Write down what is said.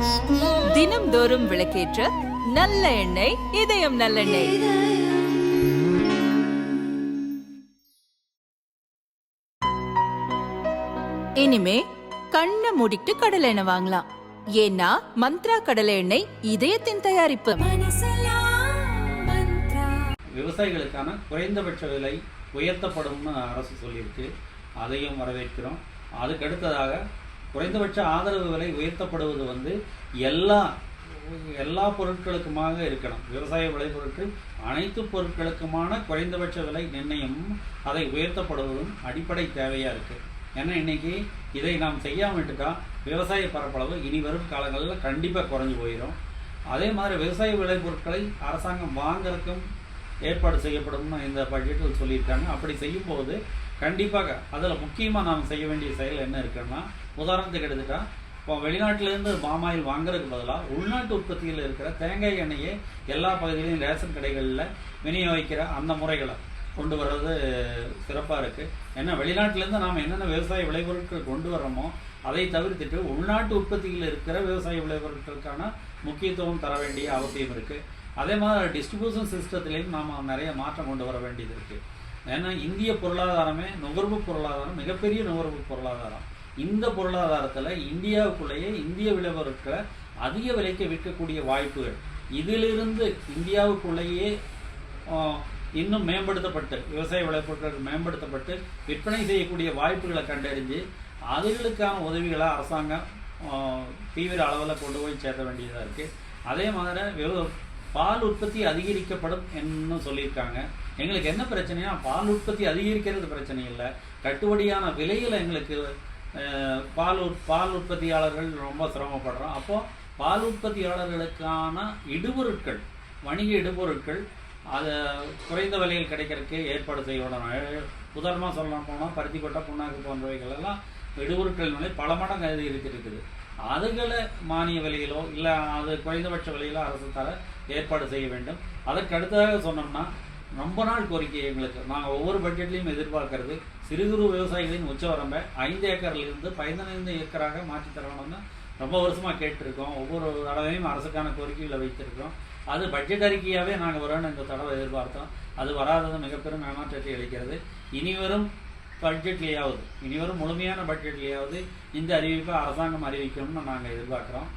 தினம்தோறும் விளக்கேற்ற நல்ல எண்ணெய் இதயம் நல்லெண்ணெய். இனிமே கண்ணை மூடிட்டு கடலை எண்ணெய் வாங்கலாம். ஏன்னா மந்த்ரா கடலை எண்ணெய் இதயத்தின் தயாரிப்பு. விவசாயிகளுக்கான குறைந்தபட்ச விலை உயர்த்தப்படும்னு அரசு சொல்லியிருக்கு. அதையும் வரவேற்கிறோம். அதுக்கு அடுத்ததாக குறைந்தபட்ச ஆதரவு விலை உயர்த்தப்படுவது வந்து எல்லா எல்லா பொருட்களுக்குமாக இருக்கணும். விவசாய விளைபொருட்கள் அனைத்து பொருட்களுக்குமான குறைந்தபட்ச விலை நிர்ணயமும் அதை உயர்த்தப்படுவதும் அடிப்படை தேவையாக இருக்குது ஏன்னா இன்னைக்கு இதை நாம் செய்யாம விட்டுட்டா விவசாய பரப்பளவு இனி வரும் காலங்களில் கண்டிப்பாக குறைஞ்சு போயிடும் அதே மாதிரி விவசாய விளைபொருட்களை அரசாங்கம் வாங்குறதுக்கும் ஏற்பாடு செய்யப்படும்னு இந்த பட்ஜெட்டில் சொல்லியிருக்காங்க. அப்படி செய்யும்போது கண்டிப்பாக அதில் முக்கியமாக நாம் செய்ய வேண்டிய செயல் என்ன இருக்குன்னா உதாரணத்துக்கு எடுத்துட்டா இப்போ வெளிநாட்டிலேருந்து பாமாயில் வாங்குறதுக்கு பதிலாக உள்நாட்டு உற்பத்தியில் இருக்கிற தேங்காய் எண்ணெயை எல்லா பகுதியிலையும் ரேஷன் கடைகளில் விநியோகிக்கிற அந்த முறைகளை கொண்டு வர்றது சிறப்பாக இருக்குது ஏன்னா வெளிநாட்டிலேருந்து நாம் என்னென்ன விவசாய விளைபொருட்கள் கொண்டு வர்றோமோ அதை தவிர்த்துட்டு உள்நாட்டு உற்பத்தியில் இருக்கிற விவசாய விளைபொருட்களுக்கான முக்கியத்துவம் தர வேண்டிய அவசியம் இருக்குது அதே மாதிரி டிஸ்ட்ரிபியூஷன் சிஸ்டத்திலையும் நாம் நிறைய மாற்றம் கொண்டு வர வேண்டியது இருக்குது ஏன்னா இந்திய பொருளாதாரமே நுகர்வு பொருளாதாரம் மிகப்பெரிய நுகர்வு பொருளாதாரம். இந்த பொருளாதாரத்தில் இந்தியாவுக்குள்ளேயே இந்திய விளைபொருட்களை அதிக விலைக்கு விற்கக்கூடிய வாய்ப்புகள். இதிலிருந்து இந்தியாவுக்குள்ளேயே இன்னும் மேம்படுத்தப்பட்டு விவசாய விளைபொருட்கள் மேம்படுத்தப்பட்டு விற்பனை செய்யக்கூடிய வாய்ப்புகளை கண்டறிஞ்சு அதுகளுக்கான உதவிகளை அரசாங்கம் தீவிர அளவில் கொண்டு போய் சேர்த்த வேண்டியதாக இருக்குது அதே மாதிரி விவ பால் உற்பத்தி அதிகரிக்கப்படும் என்று சொல்லியிருக்காங்க. எங்களுக்கு என்ன பிரச்சனைனா பால் உற்பத்தி அதிகரிக்கிறது பிரச்சனை இல்லை. கட்டுப்படியான விலையில் எங்களுக்கு பால் உற்- பால் உற்பத்தியாளர்கள் ரொம்ப சிரமப்படுறோம். அப்போது பால் உற்பத்தியாளர்களுக்கான இடுபொருட்கள் வணிக இடுபொருட்கள் அதை குறைந்த விலையில் கிடைக்கிறதுக்கு ஏற்பாடு செய்யணும். உதாரணமாக சொல்லலாம் போனால் பருத்தி கொட்டை புண்ணாக்கு போன்றவைகள் எல்லாம் இடுபொருட்கள் நிலை பல மடங்கு அது இருக்குது. அதுகளை மானிய விலையிலோ இல்லை அது குறைந்தபட்ச விலையிலோ அரசு தர ஏற்பாடு செய்ய வேண்டும். அதற்கு அடுத்ததாக சொன்னோம்னா ரொம்ப நாள் கோரிக்கை எங்களுக்கு. நாங்கள் ஒவ்வொரு பட்ஜெட்லையும் எதிர்பார்க்கறது சிறு குறு விவசாயிகளின் உச்சவரம்பை ஐந்து ஏக்கர்லேருந்து பதினைந்து ஏக்கராக மாற்றி தரணும்னு ரொம்ப வருஷமாக கேட்டிருக்கோம். ஒவ்வொரு தடவையும் அரசுக்கான கோரிக்கைகளை வைத்திருக்கிறோம் அது பட்ஜெட் அறிக்கையாகவே நாங்கள் வரணும்னு இந்த தடவை எதிர்பார்த்தோம். அது வராதது மிகப்பெரும் ஏமாற்றத்தை அளிக்கிறது. இனி வரும் பட்ஜெட்லேயாவது இனி வரும் முழுமையான பட்ஜெட்லேயாவது இந்த அறிவிப்பை அரசாங்கம் அறிவிக்கணும்னு நாங்கள் எதிர்பார்க்குறோம்.